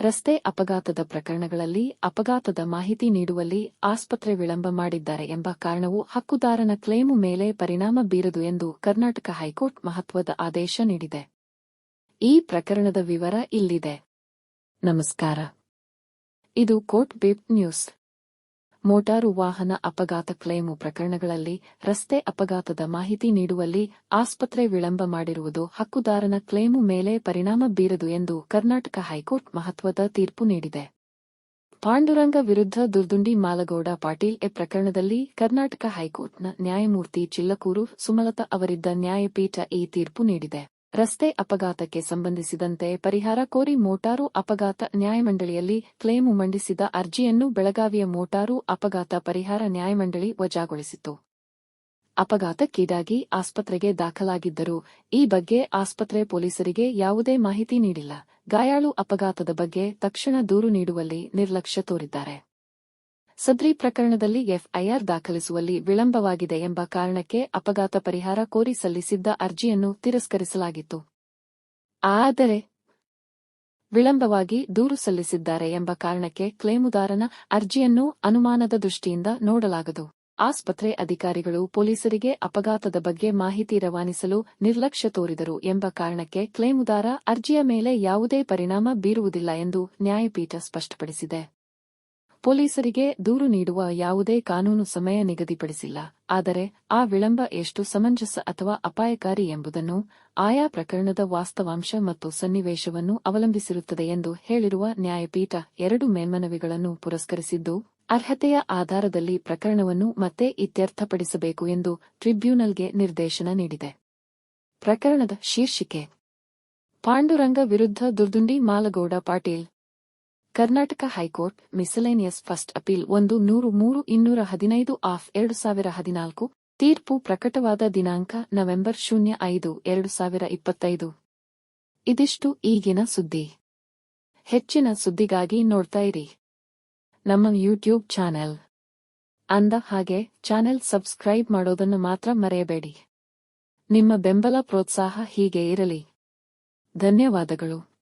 ರಸ್ತೆ ಅಪಘಾತದ ಪ್ರಕರಣಗಳಲ್ಲಿ ಅಪಘಾತದ ಮಾಹಿತಿ ನೀಡುವಲ್ಲಿ ಆಸ್ಪತ್ರೆ ವಿಳಂಬ ಮಾಡಿದ್ದಾರೆ ಎಂಬ ಕಾರಣವು ಹಕ್ಕುದಾರನ ಕ್ಲೇಮು ಮೇಲೆ ಪರಿಣಾಮ ಬೀರದು ಎಂದು ಕರ್ನಾಟಕ ಹೈಕೋರ್ಟ್ ಮಹತ್ವದ ಆದೇಶ ನೀಡಿದೆ. ಈ ಪ್ರಕರಣದ ವಿವರ ಇಲ್ಲಿದೆ. ನಮಸ್ಕಾರ. ಇದು ಕೋರ್ಟ್ ಬೇಪ್ ನ್ಯೂಸ್. ಮೋಟಾರು ವಾಹನ ಅಪಘಾತ ಕ್ಲೇಮು ಪ್ರಕರಣಗಳಲ್ಲಿ ರಸ್ತೆ ಅಪಘಾತದ ಮಾಹಿತಿ ನೀಡುವಲ್ಲಿ ಆಸ್ಪತ್ರೆ ವಿಳಂಬ ಮಾಡಿರುವುದು ಹಕ್ಕುದಾರನ ಕ್ಲೇಮು ಮೇಲೆ ಪರಿಣಾಮ ಬೀರದು ಎಂದು ಕರ್ನಾಟಕ ಹೈಕೋರ್ಟ್ ಮಹತ್ವದ ತೀರ್ಪು ನೀಡಿದೆ. ಪಾಂಡುರಂಗ ವಿರುದ್ಧ ದುರ್ದುಂಡಿ ಮಾಲಗೌಡ ಪಾಟೀಲ್ ಎ ಪ್ರಕರಣದಲ್ಲಿ ಕರ್ನಾಟಕ ಹೈಕೋರ್ಟ್ನ ನ್ಯಾಯಮೂರ್ತಿ ಚಿಲ್ಲಕೂರು ಸುಮಲತಾ ಅವರಿದ್ದ ನ್ಯಾಯಪೀಠ ಈ ತೀರ್ಪು ನೀಡಿದೆ. ರಸ್ತೆ ಅಪಘಾತಕ್ಕೆ ಸಂಬಂಧಿಸಿದಂತೆ ಪರಿಹಾರ ಕೋರಿ ಮೋಟಾರು ಅಪಘಾತ ನ್ಯಾಯಮಂಡಳಿಯಲ್ಲಿ ಕ್ಲೇಮು ಮಂಡಿಸಿದ ಅರ್ಜಿಯನ್ನು ಬೆಳಗಾವಿಯ ಮೋಟಾರು ಅಪಘಾತ ಪರಿಹಾರ ನ್ಯಾಯಮಂಡಳಿ ವಜಾಗೊಳಿಸಿತು ಅಪಘಾತಕ್ಕೀಡಾಗಿ ಆಸ್ಪತ್ರೆಗೆ ದಾಖಲಾಗಿದ್ದರು ಈ ಬಗ್ಗೆ ಆಸ್ಪತ್ರೆ ಪೊಲೀಸರಿಗೆ ಯಾವುದೇ ಮಾಹಿತಿ ನೀಡಿಲ್ಲ. ಗಾಯಾಳು ಅಪಘಾತದ ಬಗ್ಗೆ ತಕ್ಷಣ ದೂರು ನೀಡುವಲ್ಲಿ ನಿರ್ಲಕ್ಷ್ಯ ತೋರಿದ್ದಾರೆ. ಸದ್ರಿ ಪ್ರಕರಣದಲ್ಲಿ ಎಫ್ಐಆರ್ ದಾಖಲಿಸುವಲ್ಲಿ ವಿಳಂಬವಾಗಿದೆ ಎಂಬ ಕಾರಣಕ್ಕೆ ಅಪಘಾತ ಪರಿಹಾರ ಕೋರಿ ಸಲ್ಲಿಸಿದ್ದ ಅರ್ಜಿಯನ್ನು ತಿರಸ್ಕರಿಸಲಾಗಿತ್ತು. ಆದರೆ ವಿಳಂಬವಾಗಿ ದೂರು ಸಲ್ಲಿಸಿದ್ದಾರೆ ಎಂಬ ಕಾರಣಕ್ಕೆ ಕ್ಲೇಮುದಾರನ ಅರ್ಜಿಯನ್ನು ಅನುಮಾನದ ದೃಷ್ಟಿಯಿಂದ ನೋಡಲಾಗದು. ಆಸ್ಪತ್ರೆ ಅಧಿಕಾರಿಗಳು ಪೊಲೀಸರಿಗೆ ಅಪಘಾತದ ಬಗ್ಗೆ ಮಾಹಿತಿ ರವಾನಿಸಲು ನಿರ್ಲಕ್ಷ್ಯ ತೋರಿದರು ಎಂಬ ಕಾರಣಕ್ಕೆ ಕ್ಲೇಮುದಾರ ಅರ್ಜಿಯ ಮೇಲೆ ಯಾವುದೇ ಪರಿಣಾಮ ಬೀರುವುದಿಲ್ಲ ಎಂದು ನ್ಯಾಯಪೀಠ ಸ್ಪಷ್ಟಪಡಿಸಿದೆ. ಪೊಲೀಸರಿಗೆ ದೂರು ನೀಡುವ ಯಾವುದೇ ಕಾನೂನು ಸಮಯ ನಿಗದಿಪಡಿಸಿಲ್ಲ, ಆದರೆ ಆ ವಿಳಂಬ ಎಷ್ಟು ಸಮಂಜಸ ಅಥವಾ ಅಪಾಯಕಾರಿ ಎಂಬುದನ್ನು ಆಯಾ ಪ್ರಕರಣದ ವಾಸ್ತವಾಂಶ ಮತ್ತು ಸನ್ನಿವೇಶವನ್ನು ಅವಲಂಬಿಸಿರುತ್ತದೆ ಎಂದು ಹೇಳಿರುವ ನ್ಯಾಯಪೀಠ ಎರಡು ಮೇಲ್ಮನವಿಗಳನ್ನು ಪುರಸ್ಕರಿಸಿದ್ದು, ಅರ್ಹತೆಯ ಆಧಾರದಲ್ಲಿ ಪ್ರಕರಣವನ್ನು ಮತ್ತೆ ಇತ್ಯರ್ಥಪಡಿಸಬೇಕು ಎಂದು ಟ್ರಿಬ್ಯುನಲ್ಗೆ ನಿರ್ದೇಶನ ನೀಡಿದೆ. ಪ್ರಕರಣದ ಶೀರ್ಷಿಕೆ, ಪಾಂಡುರಂಗ ವಿರುದ್ಧ Durdundi Malagouda Patil Karnataka high court miscellaneous first appeal ಒಂದು ನೂರು ಮೂರು ಇನ್ನೂರ ಹದಿನೈದು ಆಫ್ ಎರಡು ಸಾವಿರ ಹದಿನಾಲ್ಕು. ತೀರ್ಪು ಪ್ರಕಟವಾದ ದಿನಾಂಕ ನವೆಂಬರ್ ಶೂನ್ಯ ಐದು ಎರಡು ಸಾವಿರ ಇಪ್ಪತ್ತೈದು. ಇದಿಷ್ಟು ಈಗಿನ ಸುದ್ದಿ. ಹೆಚ್ಚಿನ ಸುದ್ದಿಗಾಗಿ ನೋಡ್ತಾ ಇರಿ. ನಮ್ಮ ಯೂಟ್ಯೂಬ್ ಚಾನೆಲ್. ಅಂದ ಹಾಗೆ ಚಾನೆಲ್ ಸಬ್ಸ್ಕ್ರೈಬ್ ಮಾಡೋದನ್ನು ಮಾತ್ರ ಮರೆಯಬೇಡಿ. ನಿಮ್ಮ ಬೆಂಬಲ ಪ್ರೋತ್ಸಾಹ ಹೀಗೆ ಇರಲಿ. ಧನ್ಯವಾದಗಳು.